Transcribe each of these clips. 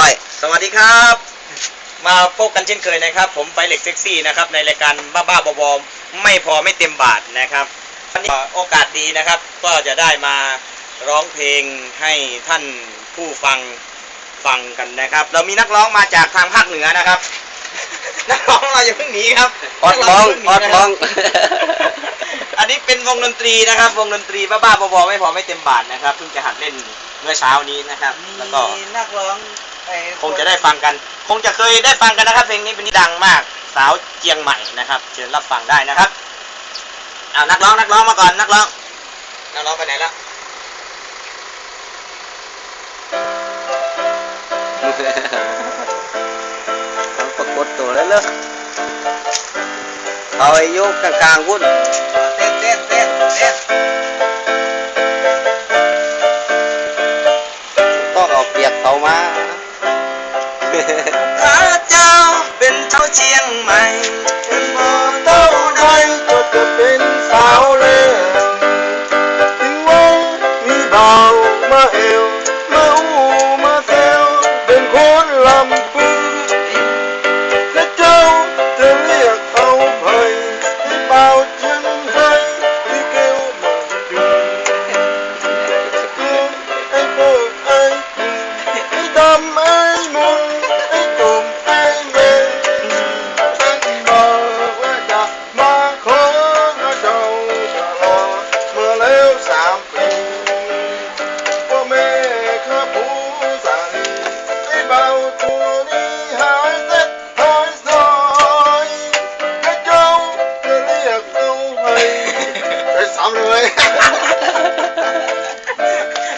ร้อยสวัสดีครับ มาพบกันเช่นเคยนะครับ ผมไฟเล็กเซ็กซี่นะครับในรายการบ้าบ้าๆบอๆไม่พอไม่เต็มบาทนะครับวันนี้โอกาสดีนะครับ ก็จะได้มาร้องเพลงให้ท่านผู้ฟังฟังกันนะครับ เรามีนักร้องมาจากทางภาคเหนือนะครับ นักร้องเราอย่าเพิ่งหนีครับออดมองออดมอง อันนี้เป็นวงดนตรีนะครับ วงดนตรีบ้าๆบอๆไม่พอไม่เต็มบาทนะครับเพิ่งจะหัดเล่นเมื่อเช้านี้นะครับ แล้วก็มีนักร้อง ไอ้คงจะได้ฟังกัน คงจะเคยได้ฟังกันนะครับ เพลงนี้เป็นที่ดังมาก สาวเจียงใหม่นะครับ เชิญรับฟังได้นะครับอ้าวนักร้องนักร้องมาก่อนนักร้องนักร้องไปไหนแล้วต้องปรากฏตัวแล้วเลยเอาไอ้โยกกลางๆวุ่นเต้นเต้นเต้นเต้น เป็นเจ้าเชียงใหม่เป็นมาเต้าใดก็จะเป็นสาวเล่ถึงว่ามีดาวมาเ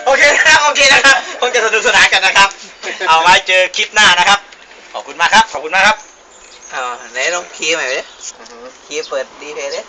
โอเคนะครับโอเคนะครับคงจะสนุกสนานกันนะครับ เอาไว้เจอคลิปหน้านะครับ ขอบคุณมากครับ ขอบคุณมากครับอ้าวไหนลองคีย์ใหม่ดิคีย์เปิดดีเพย์ดิ